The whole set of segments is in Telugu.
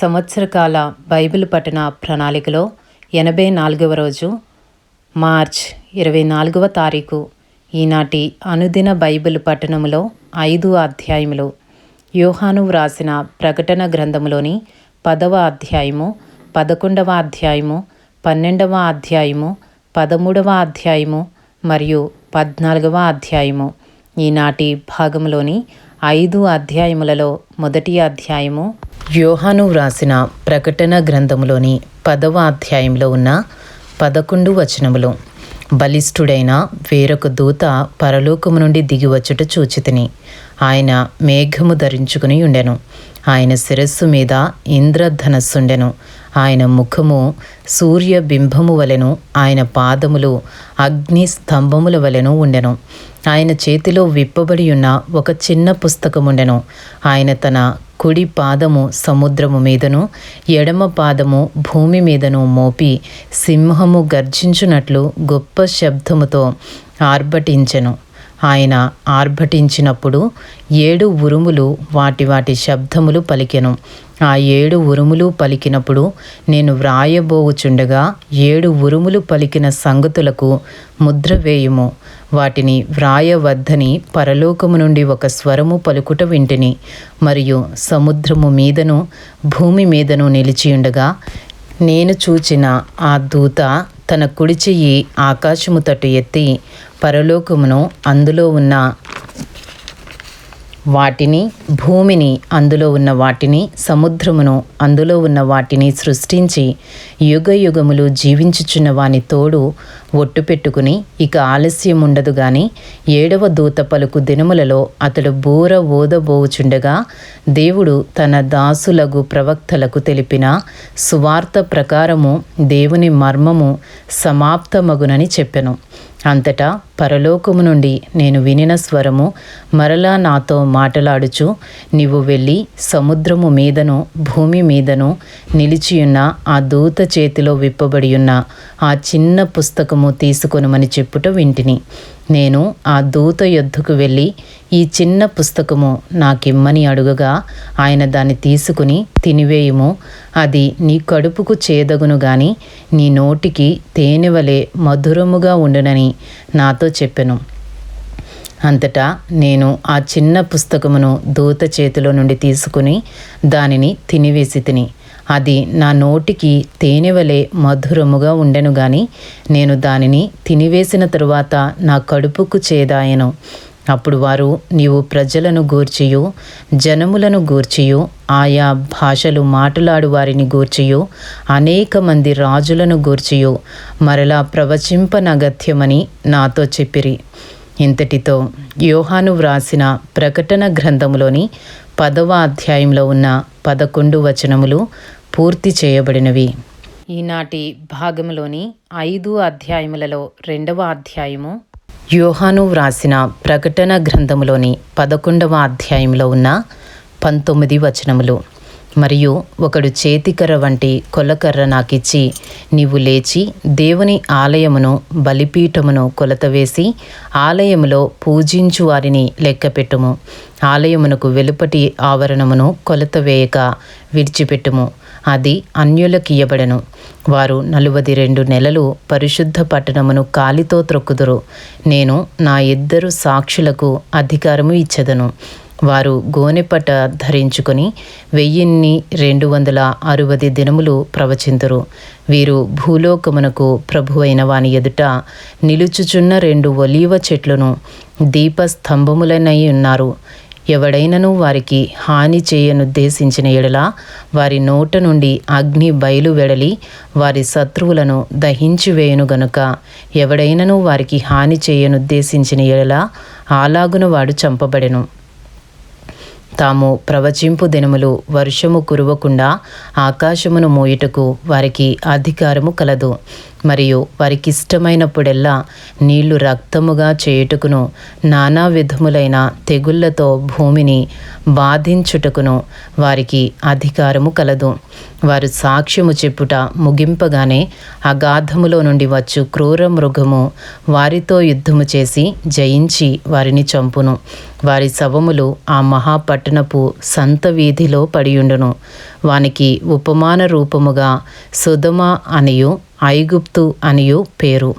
సంవత్సరకాల బైబిల్ పఠన ప్రణాళికలో ఎనభై నాలుగవ రోజు మార్చ్ ఇరవై నాలుగవ తారీఖు ఈనాటి అనుదిన బైబిల్ పట్టణములో ఐదు అధ్యాయములు. యోహాను వ్రాసిన ప్రకటన గ్రంథములోని పదవ అధ్యాయము పదకొండవ అధ్యాయము పన్నెండవ అధ్యాయము పదమూడవ అధ్యాయము మరియు పద్నాలుగవ అధ్యాయము. ఈనాటి భాగంలోని ఐదు అధ్యాయములలో మొదటి అధ్యాయము యోహాను వ్రాసిన ప్రకటన గ్రంథములోని పదవ అధ్యాయంలో ఉన్న పదకొండు వచనములు. బలిష్ఠుడైన వేరొక దూత పరలోకము నుండి దిగివచ్చుట చూచితిని. ఆయన మేఘము ధరించుకుని ఉండెను. ఆయన శిరస్సు మీద ఇంద్రధనస్సుండెను. ఆయన ముఖము సూర్య బింబము వలెను ఆయన పాదములు అగ్ని స్తంభముల వలెను ఉండెను. ఆయన చేతిలో విప్పబడి ఉన్న ఒక చిన్న పుస్తకముండెను ఆయన తన కుడి పాదము సముద్రము మీదను ఎడమ పాదము భూమి మీదను మోపి సింహము గర్జించునట్లు గొప్ప శబ్దముతో ఆర్భటించెను. ఆయన ఆర్భటించినప్పుడు ఏడు ఉరుములు వాటి వాటి శబ్దములు పలికెను. ఆ ఏడు ఉరుములు పలికినప్పుడు నేను వ్రాయబోవుచుండగా ఏడు ఉరుములు పలికిన సంగతులకు ముద్ర వేయుము. వాటిని వ్రాయవద్దని పరలోకము నుండి ఒక స్వరము పలుకుట వింటిని. మరియు సముద్రము మీదను భూమి మీదను నిలిచియుండగా నేను చూచిన ఆ దూత తన కుడి చెయ్యి ఆకాశము తట్టు ఎత్తి పరలోకమును అందులో ఉన్న వాటిని భూమిని అందులో ఉన్న వాటిని సముద్రమును అందులో ఉన్న వాటిని సృష్టించి యుగ యుగములు జీవించుచున్న వాని తోడు ఒట్టు పెట్టుకుని ఇక ఆలస్యం ఉండదు గాని ఏడవ దూత పలుకు దినములలో అతడు బూర ఓదబోవుచుండగా దేవుడు తన దాసులగు ప్రవక్తలకు తెలిపిన సువార్త ప్రకారము దేవుని మర్మము సమాప్తమగునని చెప్పెను. అంతటా పరలోకము నుండి నేను వినిన స్వరము మరలా నాతో మాటలాడుచు నీవు వెళ్ళి సముద్రము మీదను భూమి మీదను నిలిచియున్న ఆ దూత చేతిలో విప్పబడి ఉన్న ఆ చిన్న పుస్తకము తీసుకొనుమని చెప్పుట వింటిని. నేను ఆ దూత యొద్దకు వెళ్ళి ఈ చిన్న పుస్తకము నాకిమ్మని అడుగగా ఆయన దాన్ని తీసుకుని తినివేయుము. అది నీ కడుపుకు చేదగును గాని నీ నోటికి తేనెవలే మధురముగా ఉండునని నాతో చెప్పెను. అంతటా నేను ఆ చిన్న పుస్తకమును దూత చేతిలో నుండి తీసుకుని దానిని తినివేసి తిని అది నా నోటికి తేనెవలే మధురముగా ఉండెను గాని నేను దానిని తినివేసిన తరువాత నా కడుపుకు చేదాయను. అప్పుడు వారు నీవు ప్రజలను గూర్చియు జనములను గూర్చియు ఆయా భాషలు మాట్లాడు వారిని గూర్చియు అనేక మంది రాజులను గూర్చియు మరలా ప్రవచింపనగత్యమని నాతో చెప్పిరి. ఇంతటితో యోహాను వ్రాసిన ప్రకటన గ్రంథములోని పదవ అధ్యాయంలో ఉన్న పదకొండు వచనములు పూర్తి చేయబడినవి. ఈనాటి భాగంలోని ఐదు అధ్యాయములలో రెండవ అధ్యాయము యోహాను వ్రాసిన ప్రకటన గ్రంథములోని పదకొండవ అధ్యాయంలో ఉన్న పంతొమ్మిది వచనములు. మరియు ఒకడు చేతికర్ర వంటి కొలకర్ర నాకిచ్చి నీవు లేచి దేవుని ఆలయమును బలిపీఠమును కొలత వేసి ఆలయములో పూజించు వారిని లెక్కపెట్టుము. ఆలయమునకు వెలుపటి ఆవరణమును కొలత వేయక విడిచిపెట్టుము. అది అన్యులకియబడెను వారు నలువది రెండు నెలలు పరిశుద్ధ పట్టణమును కాలితో త్రొక్కుదురు. నేను నా ఇద్దరు సాక్షులకు అధికారము ఇచ్చెదను. వారు గోనెపట ధరించుకొని వెయ్యిన్ని రెండు వందల అరవది దినములు ప్రవచింతురు. వీరు భూలోకమునకు ప్రభు అయిన వాని ఎదుట నిలుచుచున్న రెండు ఒలీవ చెట్లను దీపస్తంభములనై ఉన్నారు. ఎవడైనను వారికి హాని చేయనుద్దేశించిన ఎడల వారి నోట నుండి అగ్ని బయలు వెడలి వారి శత్రువులను దహించి వేయును గనుక ఎవడైనను వారికి హాని చేయనుద్దేశించిన ఎడల ఆలాగునవాడు చంపబడెను. తాము ప్రవచింపు దినములు వర్షము కురవకుండా ఆకాశమును మోయుటకు వారికి అధికారము కలదు. మరియు వారికిష్టమైనప్పుడెల్లా నీళ్ళు రక్తముగా చేయుటకును నానా విధములైన తెగుళ్ళతో భూమిని బాధించుటకును వారికి అధికారము కలదు. వారు సాక్ష్యము చెప్పుట ముగింపగానే అగాధములో నుండి వచ్చు క్రూర మృగము వారితో యుద్ధము చేసి జయించి వారిని చంపును. వారి శవములు ఆ మహాపట్టణపు సంత వీధిలో పడియుండును. వానికి ఉపమాన రూపముగా సుధమ అనియు ఐగుప్తు అనియు పేరు.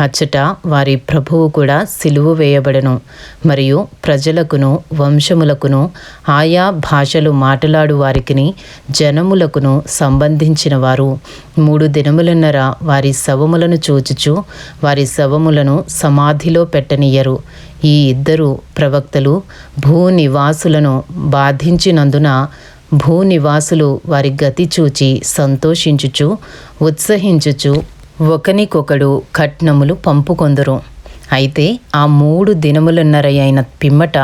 అచ్చట వారి ప్రభువు కూడా సిలువు వేయబడను. మరియు ప్రజలకును వంశములకును ఆయా భాషలు మాట్లాడు వారికిని జనములకును సంబంధించిన వారు. మూడు దినములన్నర వారి శవములను చూచుచు వారి శవములను సమాధిలో పెట్టనియ్యరు. ఈ ఇద్దరు ప్రవక్తలు భూనివాసులను బాధించినందున భూనివాసులు వారి గతి చూచి సంతోషించుచు ఉత్సహించుచు ఒకనికొకడు కట్నములు పంపుకొందురు. అయితే ఆ మూడు దినములున్నరయైన పిమ్మట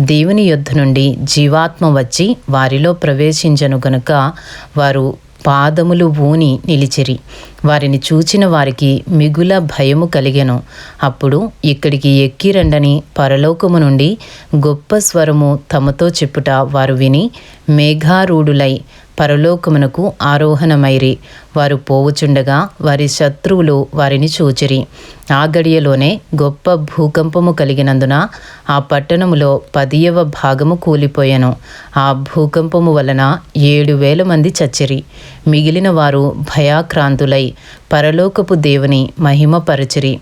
దేవుని యొద్ధ నుండి జీవాత్మ వచ్చి వారిలో ప్రవేశించను గనుక వారు పాదములు ఊని నిలిచిరి. వారిని చూచిన వారికి మిగుల భయము కలిగెను. అప్పుడు ఇక్కడికి ఎక్కిరండని పరలోకము నుండి గొప్ప స్వరము తమతో చెప్పుట వారు విని మేఘారూఢులై పరలోకమునకు ఆరోహణమైరి. వారు పోవుచుండగా వారి శత్రువులు వారిని చూచిరి. ఆ గడియలోనే గొప్ప భూకంపము కలిగినందున ఆ పట్టణములో పదియవ భాగము కూలిపోయాను. ఆ భూకంపము వలన ఏడు వేల మంది చచ్చిరి. మిగిలిన వారు భయాక్రాంతులై పరలోకపు దేవుని మహిమపరచిరి.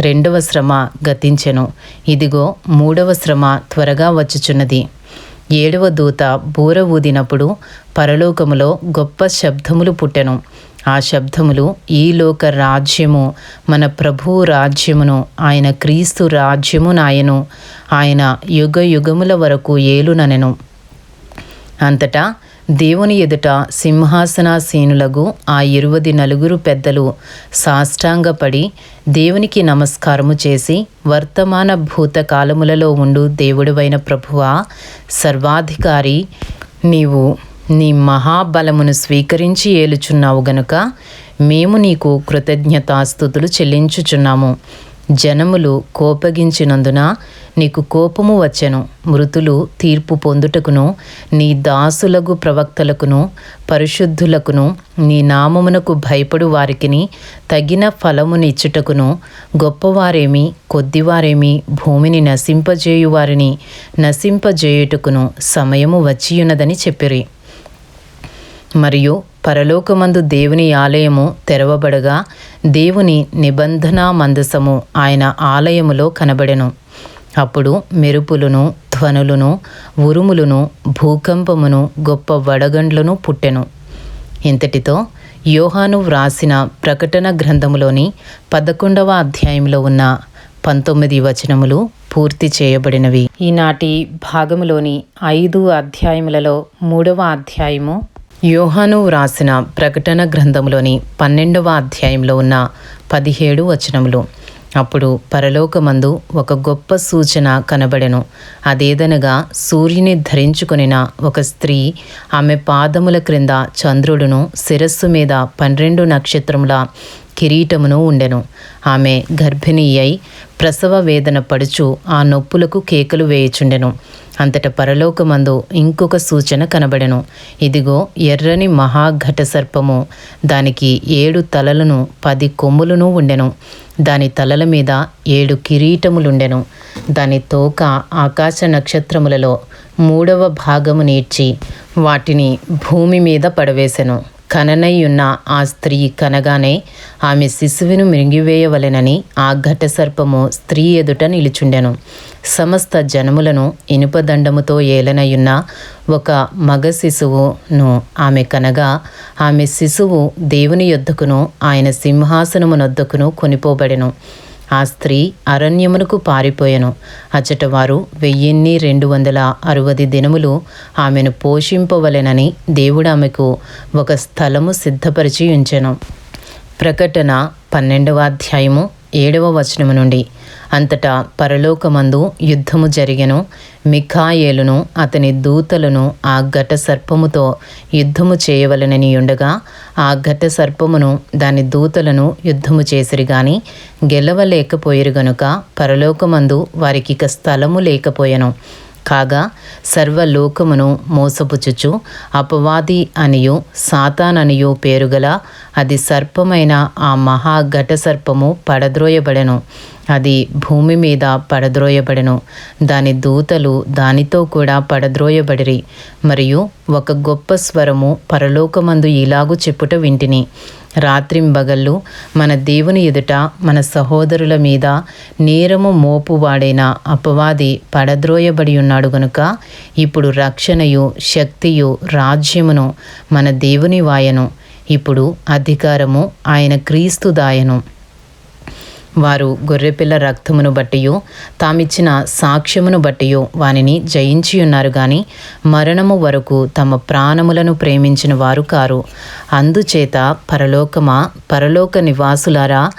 రెండవ శ్రమ గతించెను. ఇదిగో మూడవ శ్రమ త్వరగా వచ్చుచున్నది. ఏడవ దూత బూర ఊదినప్పుడు పరలోకములో గొప్ప శబ్దములు పుట్టెను. ఆ శబ్దములు ఈ లోక రాజ్యము మన ప్రభువు రాజ్యమును ఆయన క్రీస్తు రాజ్యము నాయను. ఆయన యుగ యుగముల వరకు ఏలుననెను. అంతటా దేవుని ఎదుట సింహాసనాసీనులగు ఆ ఇరువది నలుగురు పెద్దలు సాష్టాంగపడి దేవునికి నమస్కారము చేసి వర్తమాన భూతకాలములలో ఉండు దేవుడువైన ప్రభువా సర్వాధికారి నీవు నీ మహాబలమును స్వీకరించి ఏలుచున్నావు గనుక మేము నీకు కృతజ్ఞతాస్థుతులు చెల్లించుచున్నాము. జనములు కోపగించినందున నీకు కోపము వచ్చెను. మృతులు తీర్పు పొందుటకును నీ దాసులగు ప్రవక్తలకును పరిశుద్ధులకును నీ నామమునకు భయపడు వారికిని తగిన ఫలమునిచ్చుటకును గొప్పవారేమి కొద్దివారేమి భూమిని నశింపజేయువారిని నశింపజేయుటకును సమయము వచ్చియున్నదని చెప్పిరి. మరియు పరలోకమందు దేవుని ఆలయము తెరవబడగా దేవుని నిబంధన మందసము ఆయన ఆలయములో కనబడెను. అప్పుడు మెరుపులను ధ్వనులను ఉరుములను భూకంపమును గొప్ప వడగండ్లను పుట్టెను. ఇంతటితో యోహాను వ్రాసిన ప్రకటన గ్రంథములోని పదకొండవ అధ్యాయంలో ఉన్న పంతొమ్మిది వచనములు పూర్తి చేయబడినవి. ఈనాటి భాగములోని ఐదు అధ్యాయములలో మూడవ అధ్యాయము యోహాను వ్రాసిన ప్రకటన గ్రంథంలోని పన్నెండవ అధ్యాయంలో ఉన్న పదిహేడు వచనములు. అప్పుడు పరలోకమందు ఒక గొప్ప సూచన కనబడెను. అదేదనగా సూర్యుని ధరించుకొనిన ఒక స్త్రీ ఆమె పాదముల క్రింద చంద్రుడును శిరస్సు మీద పన్నెండు నక్షత్రముల కిరీటమును ఉండెను. ఆమె గర్భిణీ అయి ప్రసవ వేదన పడుచు ఆ నొప్పులకు కేకలు వేయుచుండెను. అంతట పరలోకమందు ఇంకొక సూచన కనబడెను. ఇదిగో ఎర్రని మహాఘట సర్పము దానికి ఏడు తలలను పది కొమ్ములను ఉండెను. దాని తలల మీద ఏడు కిరీటములుండెను. దాని తోక ఆకాశ నక్షత్రములలో మూడవ భాగము నీడ్చి వాటిని భూమి మీద పడవేశెను కననయ్యున్న ఆ స్త్రీ కనగానే ఆమె శిశువును మృంగివేయవలెనని ఆ ఘట సర్పము స్త్రీ ఎదుట నిలుచుండెను. సమస్త జనములను ఇనుపదండముతో ఏలనయున్న ఒక మగ శిశువును ఆమె కనగా ఆమె శిశువు దేవుని యొద్దకును ఆయన సింహాసనమునొద్దకును కొనిపోబడెను. ఆ స్త్రీ అరణ్యమునకు పారిపోయెను. అచ్చట వారు వెయ్యిన్ని రెండు వందల అరవది దినములు ఆమెను పోషింపవలెనని దేవుడు ఆమెకు ఒక స్థలము సిద్ధపరిచి ఉంచెను. ప్రకటన పన్నెండవ అధ్యాయము ఏడవ వచనము నుండి. అంతటా పరలోకమందు యుద్ధము జరిగెను. మిఖాయేలును అతని దూతలను ఆ ఘట సర్పముతో యుద్ధము చేయవలనని ఉండగా ఆ ఘట సర్పమును దాని దూతలను యుద్ధము చేసిరి గాని గెలవలేకపోయిరు గనుక పరలోకమందు వారికి ఇక స్థలము లేకపోయెను. కాగా సర్వలోకమును మోసపుచుచు అపవాది అనియు సాతాననియు పేరుగల అది సర్పమైన ఆ మహాఘట సర్పము పడద్రోయబడెను. అది భూమి మీద పడద్రోయబడెను. దాని దూతలు దానితో కూడా పడద్రోయబడిరి. మరియు ఒక గొప్ప స్వరము పరలోకమందు ఇలాగు చెప్పుట వింటిని. రాత్రింబగళ్ళు మన దేవుని ఎదుట మన సహోదరుల మీద నేరము మోపువాడైన అపవాది పడద్రోయబడి ఉన్నాడు గనుక ఇప్పుడు రక్షణయు శక్తియు రాజ్యమును మన దేవుని వాయను. ఇప్పుడు అధికారము ఆయన క్రీస్తు దాయను. వారు గొర్రెపిల్ల రక్తమును బట్టియు తామిచ్చిన సాక్ష్యమును బట్టియు వానిని జయించి ఉన్నారు గాని మరణము వరకు తమ ప్రాణములను ప్రేమించిన వారు కారు. అందుచేత పరలోకమా పరలోక నివాసులారా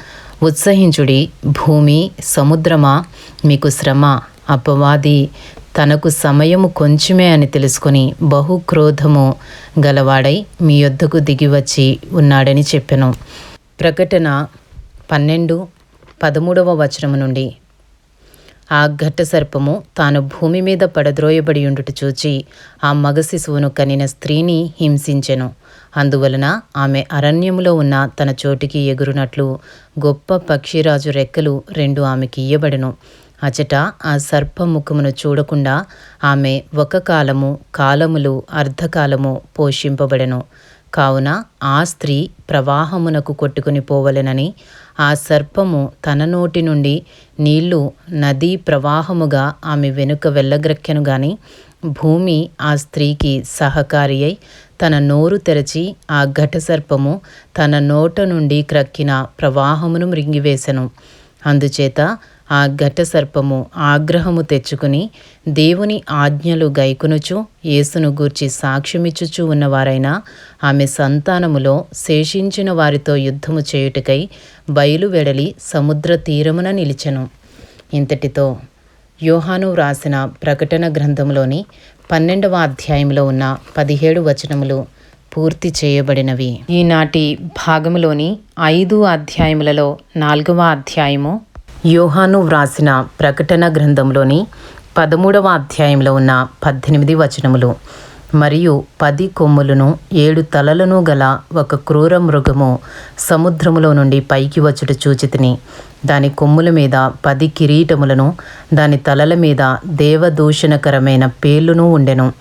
ఉత్సహించుడి భూమి సముద్రమా మీకు శ్రమ అపవాది తనకు సమయము కొంచెమే అని తెలుసుకొని బహు క్రోధము గలవాడై మీ యొద్దకు దిగివచ్చి ఉన్నాడని చెప్పెను. ప్రకటన పన్నెండు పదమూడవ వచనము నుండి. ఆ ఘట్ట సర్పము తాను భూమి మీద పడద్రోయబడి ఉండుట చూచి ఆ మగ శిశువును కనిన స్త్రీని హింసించెను. అందువలన ఆమె అరణ్యములో ఉన్న తన చోటికి ఎగురునట్లు గొప్ప పక్షిరాజు రెక్కలు రెండు ఆమెకి ఇయ్యబడెను. అచట ఆ సర్ప ముఖమును చూడకుండా ఆమె ఒక కాలము కాలములు అర్ధకాలము పోషింపబడెను. కావున ఆ స్త్రీ ప్రవాహమునకు కొట్టుకుని పోవలెనని ఆ సర్పము తన నోటి నుండి నీళ్ళు నదీ ప్రవాహముగా ఆమె వెనుక వెళ్ళగ్రక్కెను గాని భూమి ఆ స్త్రీకి సహకారి అయి తన నోరు తెరచి ఆ ఘట సర్పము తన నోట నుండి క్రక్కిన ప్రవాహమును మృంగివేశను అందుచేత ఆ ఘట సర్పము ఆగ్రహము తెచ్చుకుని దేవుని ఆజ్ఞలు గైకునుచు యేసును గూర్చి సాక్ష్యమిచ్చుచూ ఉన్నవారైన ఆమె సంతానములో శేషించిన వారితో యుద్ధము చేయుటకై బయలువెడలి సముద్ర తీరమున నిలిచెను. ఇంతటితో యోహాను వ్రాసిన ప్రకటన గ్రంథంలోని పన్నెండవ అధ్యాయంలో ఉన్న పదిహేడు వచనములు పూర్తి చేయబడినవి. ఈనాటి భాగములోని ఐదు అధ్యాయములలో నాలుగవ అధ్యాయము యోహాను వ్రాసిన ప్రకటన గ్రంథంలోని పదమూడవ అధ్యాయంలో ఉన్న పద్దెనిమిది వచనములు. మరియు పది కొమ్ములను ఏడు తలలను గల ఒక క్రూర మృగము సముద్రములో నుండి పైకి వచ్చుట చూచితిని. దాని కొమ్ముల మీద పది కిరీటములను దాని తలల మీద దేవదూషణకరమైన పేర్లును ఉండెను.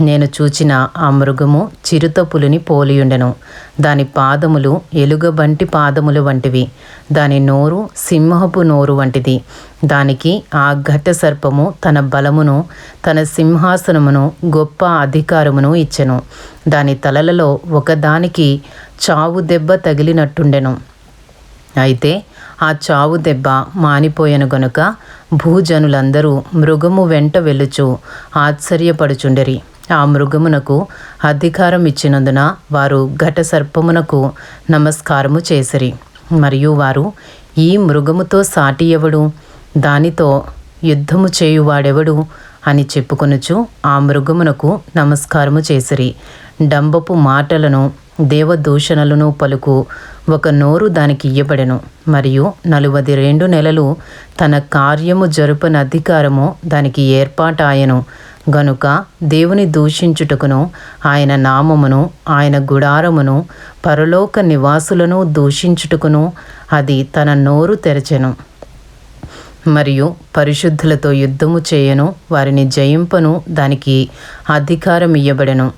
నేను చూచిన ఆ మృగము చిరుతపులుని పోలియుండెను. దాని పాదములు ఎలుగబంటి పాదములు వంటివి. దాని నోరు సింహపు నోరు వంటిది. దానికి ఆ ఘట సర్పము తన బలమును తన సింహాసనమును గొప్ప అధికారమును ఇచ్చెను. దాని తలలలో ఒకదానికి చావు దెబ్బ తగిలినట్టుండెను. అయితే ఆ చావు దెబ్బ మానిపోయెను గనుక భూజనులందరూ మృగము వెంట వెలుచు ఆశ్చర్యపడుచుండెరి. ఆ మృగమునకు అధికారం ఇచ్చినందున వారు ఘట సర్పమునకు నమస్కారము చేసిరి. మరియు వారు ఈ మృగముతో సాటి ఎవడు? దానితో యుద్ధము చేయువాడెవడు? అని చెప్పుకొనుచు ఆ మృగమునకు నమస్కారము చేసిరి. డంబపు మాటలను దేవదూషణలను పలుకు ఒక నోరు దానికి ఇయ్యబడెను. మరియు నలువది రెండు నెలలు తన కార్యము జరుపని అధికారము దానికి ఏర్పాటాయను. గనుక దేవుని దూషించుటకును ఆయన నామమును ఆయన గుడారమును పరలోక నివాసులను దూషించుటకును అది తన నోరు తెరచెను. మరియు పరిశుద్ధులతో యుద్ధము చేయను వారిని జయింపను దానికి అధికారం ఇయ్యబడెను.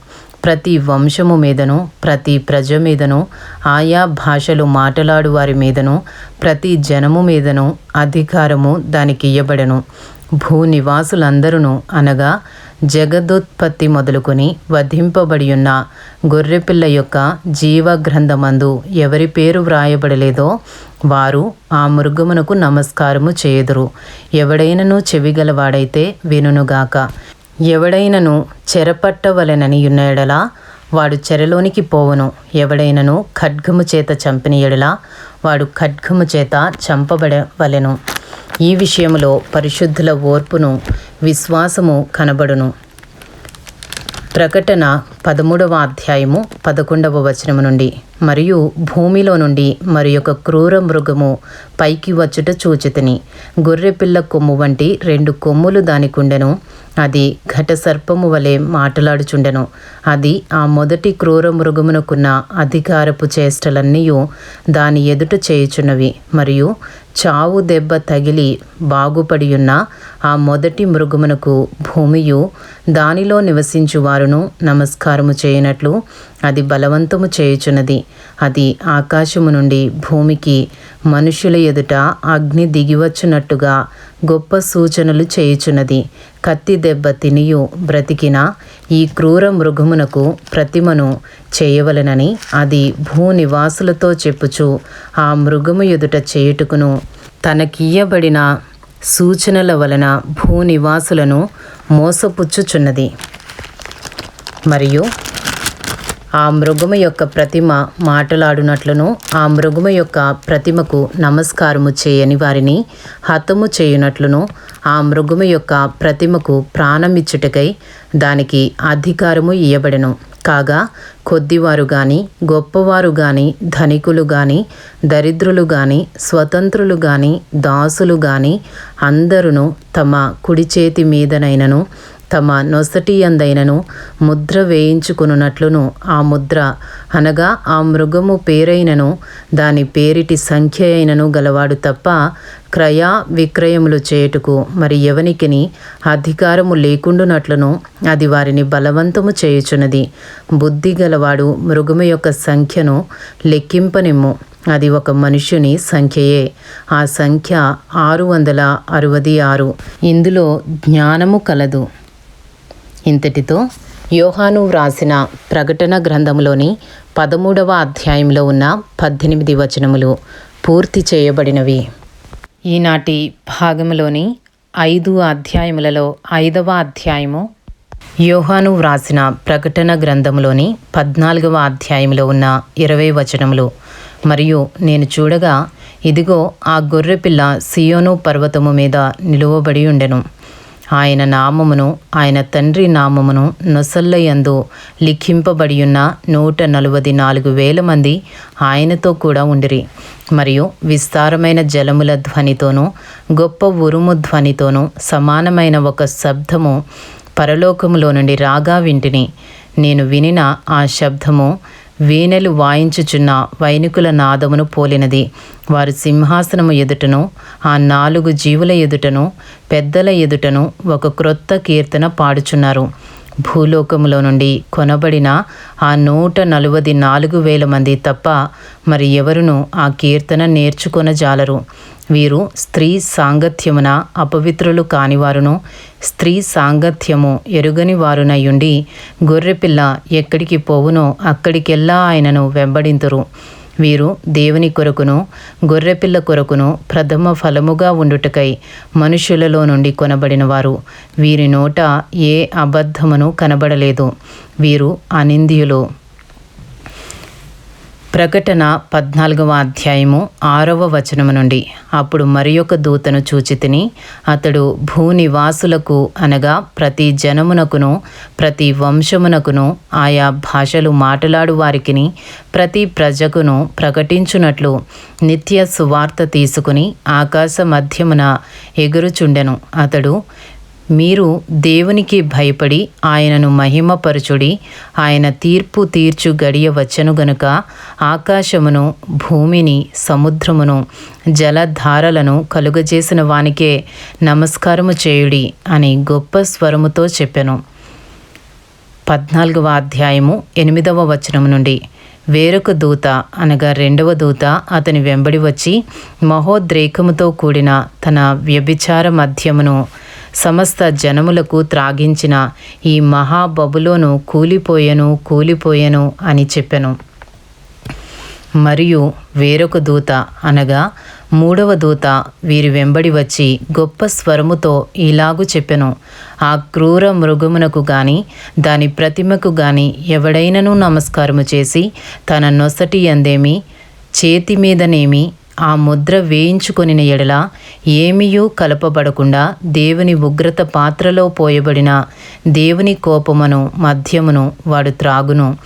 ప్రతి వంశము మీదను ప్రతి ప్రజ మీదను ఆయా భాషలు మాట్లాడు వారి మీదను ప్రతి జనము మీదను అధికారము దానికి ఇయ్యబడెను. భూనివాసులందరూ అనగా జగదుత్పత్తి మొదలుకొని వధింపబడి ఉన్న గొర్రెపిల్ల యొక్క జీవగ్రంథమందు ఎవరి పేరు వ్రాయబడలేదో వారు ఆ మృగమునకు నమస్కారము చేయుదురు. ఎవడైనను చెవిగలవాడైతే వినుగాక ఎవడైనను చెరపట్టవలెనని ఉన్నయడలా వాడు చెరలోనికి పోవను. ఎవడైనను ఖడ్గము చేత చంపిన ఎడలా వాడు ఖడ్గము చేత చంపబడవలెను. ఈ విషయంలో పరిశుద్ధుల ఓర్పును విశ్వాసము కనబడును. ప్రకటన పదమూడవ అధ్యాయము పదకొండవ వచనము నుండి మరియు భూమిలో నుండి మరి యొక్క క్రూర మృగము పైకి వచ్చుట చూచితిని. గొర్రెపిల్ల కొమ్ము వంటి రెండు కొమ్ములు దానికుండెను అది ఘట సర్పము వలె మాటలాడుచుండెను. అది ఆ మొదటి క్రూర మృగమునకున్న అధికారపు చేష్టలన్నీ దాని ఎదుట చేయుచున్నవి మరియు చావు దెబ్బ తగిలి బాగుపడియున్న ఆ మొదటి మృగమునకు భూమియు దానిలో నివసించువారును నమస్కారము చేయనట్లు అది బలవంతము చేయుచున్నది. అది ఆకాశము నుండి భూమికి మనుషుల ఎదుట అగ్ని దిగివచ్చునట్టుగా గొప్ప సూచనలు చేయుచున్నది. కత్తి దెబ్బ తినియు బ్రతికిన ఈ క్రూర మృగమునకు ప్రతిమను చేయవలెనని అది భూనివాసులతో చెప్పుచు ఆ మృగము ఎదుట చేయుటకును తనకియ్యబడిన సూచనల వలన భూనివాసులను మోసపుచ్చుచున్నది. మరియు ఆ మృగము యొక్క ప్రతిమ మాటలాడునట్లును ఆ మృగము యొక్క ప్రతిమకు నమస్కారము చేయని వారిని హతము చేయునట్లును ఆ మృగము యొక్క ప్రతిమకు ప్రాణమిచ్చుటకై దానికి అధికారము ఇయ్యబడెను. కాగా కొద్దివారు గాని గొప్పవారు గాని ధనికులు గాని దరిద్రులు గాని స్వతంత్రులు గాని దాసులు గాని అందరును తమ కుడి చేతి మీదనైనను తమ నొసటియందైనను ముద్ర వేయించుకునున్నట్లును. ఆ ముద్ర అనగా ఆ మృగము పేరైనను దాని పేరిటి సంఖ్య అయినను గలవాడు తప్ప క్రయ విక్రయములు చేయుటకు మరి ఎవనికిని అధికారము లేకుండునట్లును అది వారిని బలవంతము చేయుచున్నది. బుద్ధి గలవాడు మృగము యొక్క సంఖ్యను లెక్కింపనిమ్ము. అది ఒక మనుష్యుని సంఖ్యయే. ఆ సంఖ్య ఆరు వందల అరవది ఆరు. ఇందులో జ్ఞానము కలదు. ఇంతటితో యోహాను వ్రాసిన ప్రకటన గ్రంథంలోని పదమూడవ అధ్యాయంలో ఉన్న పద్దెనిమిది వచనములు పూర్తి చేయబడినవి. ఈనాటి భాగంలోని ఐదు అధ్యాయములలో ఐదవ అధ్యాయము యోహాను వ్రాసిన ప్రకటన గ్రంథంలోని పద్నాలుగవ అధ్యాయంలో ఉన్న ఇరవై వచనములు. మరియు నేను చూడగా ఇదిగో ఆ గొర్రెపిల్ల సియోను పర్వతము మీద నిలువబడి ఉండెను. ఆయన నామమును ఆయన తండ్రి నామమును నొసల్లయందు లిఖింపబడియున్న నూట నలభై నాలుగు వేల మంది ఆయనతో కూడా ఉండిరి. మరియు విస్తారమైన జలముల ధ్వనితోనూ గొప్ప ఉరుము ధ్వనితోనూ సమానమైన ఒక శబ్దము పరలోకములో నుండి రాగా వింటిని. నేను వినిన ఆ శబ్దము వీణెలు వాయించుచున్న వైనికుల నాదమును పోలినది. వారు సింహాసనము ఎదుటను ఆ నాలుగు జీవుల ఎదుటను పెద్దల ఎదుటను ఒక క్రొత్త కీర్తన పాడుచున్నారు. భూలోకములో నుండి కొనబడిన ఆ నూట నలువది నాలుగు వేల మంది తప్ప మరి ఎవరును ఆ కీర్తన నేర్చుకొనజాలరు. వీరు స్త్రీ సాంగత్యమున అపవిత్రులు కానివారును స్త్రీ సాంగత్యము ఎరుగని వారునయుండి గొర్రెపిల్ల ఎక్కడికి పోవునో అక్కడికెల్లా ఆయనను వెంబడింతురు. వీరు దేవుని కొరకును గొర్రెపిల్ల కొరకును ప్రథమ ఫలముగా ఉండుటకై మనుషులలో నుండి కొనబడినవారు. వీరి నోట ఏ అబద్ధమును కనబడలేదు. వీరు అనింద్యులు. ప్రకటన పద్నాలుగవ అధ్యాయము ఆరవ వచనము నుండి. అప్పుడు మరి ఒక దూతను చూచి తిని అతడు భూనివాసులకు అనగా ప్రతి జనమునకును ప్రతి వంశమునకును ఆయా భాషలు మాట్లాడు వారికిని ప్రతి ప్రజకును ప్రకటించునట్లు నిత్య సువార్త తీసుకుని ఆకాశ మధ్యమున ఎగురుచుండెను. అతడు మీరు దేవునికి భయపడి ఆయనను మహిమపరచుడి ఆయన తీర్పు తీర్చు గడియ వచ్చను గనుక ఆకాశమును భూమిని సముద్రమును జలధారలను కలుగజేసిన వానికే నమస్కారము చేయుడి అని గొప్ప స్వరముతో చెప్పెను. పద్నాలుగవ అధ్యాయము ఎనిమిదవ వచనం నుండి వేరొక దూత అనగా రెండవ దూత అతని వెంబడి వచ్చి మహోద్రేకముతో కూడిన తన వ్యభిచార మధ్యమును సమస్త జనములకు త్రాగించిన ఈ మహాబబులోను కూలిపోయెను కూలిపోయెను అని చెప్పెను. మరియు వేరొక దూత అనగా మూడవ దూత వీరి వెంబడి వచ్చి గొప్ప స్వరముతో ఇలాగు చెప్పెను. ఆ క్రూర మృగమునకు గాని దాని ప్రతిమకు గాని ఎవడైనను నమస్కారము చేసి తన నొసటి అందేమి చేతి మీదనేమి ఆ ముద్ర వేయించుకొనిన ఎడల ఏమీయూ కలపబడకుండా దేవుని ఉగ్రత పాత్రలో పోయబడిన దేవుని కోపమును మద్యమును వాడు త్రాగును.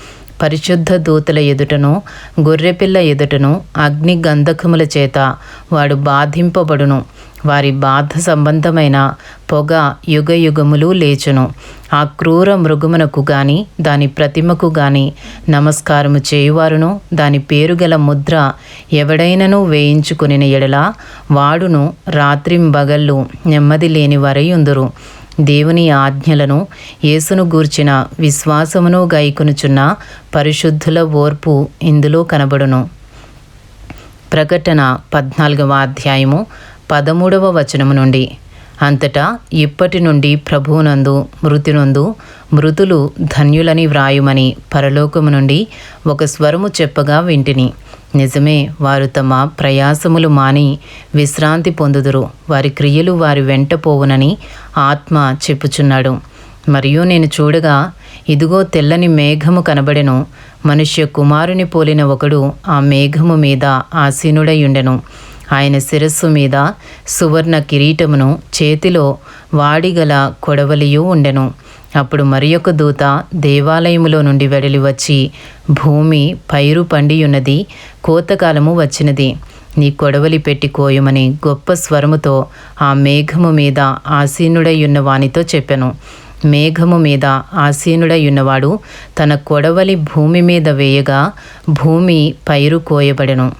పరిశుద్ధ దూతల ఎదుటను గొర్రెపిల్ల ఎదుటను అగ్ని గంధకముల చేత వాడు బాధింపబడును. వారి బాధ సంబంధమైన పొగ యుగ యుగములు లేచును. ఆ క్రూర మృగమునకు గాని దాని ప్రతిమకు గాని నమస్కారము చేయువారును దాని పేరుగల ముద్ర ఎవడైనను వేయించుకుని ఎడల వాడును రాత్రింబగళ్ళు నెమ్మది లేని వరయుందురు. దేవుని ఆజ్ఞలను యేసును గూర్చిన విశ్వాసమును గైకొనుచున్న పరిశుద్ధుల ఓర్పు ఇందులో కనబడును. ప్రకటన పద్నాలుగవ అధ్యాయము పదమూడవ వచనము నుండి. అంతటా ఇప్పటి నుండి ప్రభువునందు మృతినందు మృతులు ధన్యులని వ్రాయుమని పరలోకము నుండి ఒక స్వరము చెప్పగా వింటిని. నిజమే వారు తమ ప్రయాసములు మాని విశ్రాంతి పొందుదురు. వారి క్రియలు వారి వెంట పోవునని ఆత్మ చెప్పుచున్నాడు. మరియు నేను చూడగా ఇదిగో తెల్లని మేఘము కనబడెను. మనుష్య కుమారుని పోలిన ఒకడు ఆ మేఘము మీద ఆసీనుడయుండెను ఆయన శిరస్సు మీద సువర్ణ కిరీటమును చేతిలో వాడిగల కొడవలియు ఉండెను. అప్పుడు మరి ఒక దూత దేవాలయములో నుండి వెడలి వచ్చి భూమి పైరు పండియున్నది కోతకాలము వచ్చినది. నీ కొడవలి పెట్టి కోయమని గొప్ప స్వరముతో ఆ మేఘము మీద ఆసీనుడయ్యున్న వానితో చెప్పెను. మేఘము మీద ఆసీనుడయ్యున్నవాడు తన కొడవలి భూమి మీద వేయగా భూమి పైరు కోయబడెను.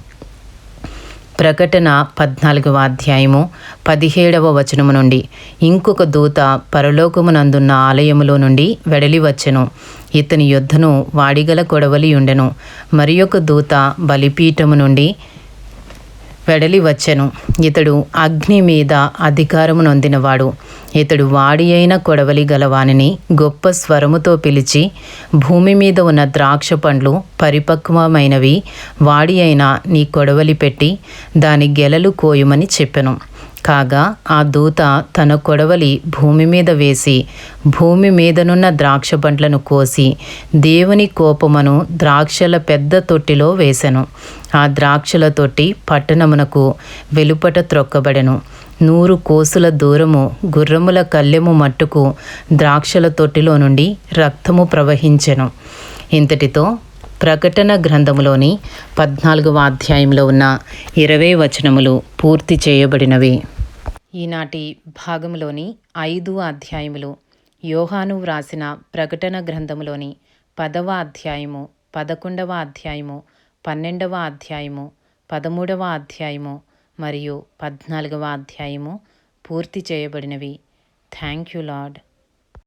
ప్రకటన పద్నాలుగవ అధ్యాయము పదిహేడవ వచనము నుండి ఇంకొక దూత పరలోకమునందున్న ఆలయములో నుండి వెడలి వచ్చెను. ఇతని యుద్ధను వాడిగల కొడవలి ఉండెను. మరి ఒక దూత బలిపీఠము నుండి వెడలి వచ్చెను. ఇతడు అగ్ని మీద అధికారము నొందినవాడు. ఇతడు వాడి అయిన కొడవలి గలవానిని గొప్ప స్వరముతో పిలిచి భూమి మీద ఉన్న ద్రాక్ష పండ్లు పరిపక్వమైనవి వాడి అయిన నీ కొడవలి పెట్టి దాని గెలలు కోయమని చెప్పెను. కాగా ఆ దూత తన కొడవలి భూమి మీద వేసి భూమి మీదనున్న ద్రాక్ష పండ్లను కోసి దేవుని కోపమును ద్రాక్షల పెద్ద తొట్టిలో వేసెను. ఆ ద్రాక్షల తొట్టి పట్టణమునకు వెలుపట త్రొక్కబడెను. నూరు కోసుల దూరము గుర్రముల కళ్ళెము మట్టుకు ద్రాక్షల తొట్టిలో నుండి రక్తము ప్రవహించెను. ఇంతటితో ప్రకటన గ్రంథములోని పద్నాలుగవ అధ్యాయంలో ఉన్న ఇరవై వచనములు పూర్తి చేయబడినవి. ఈనాటి భాగంలోని ఐదు అధ్యాయములు యోహాను వ్రాసిన ప్రకటన గ్రంథములోని పదవ అధ్యాయము పదకొండవ అధ్యాయము పన్నెండవ అధ్యాయము పదమూడవ అధ్యాయము మరియు పద్నాలుగవ అధ్యాయము పూర్తి చేయబడినవి. Thank you lord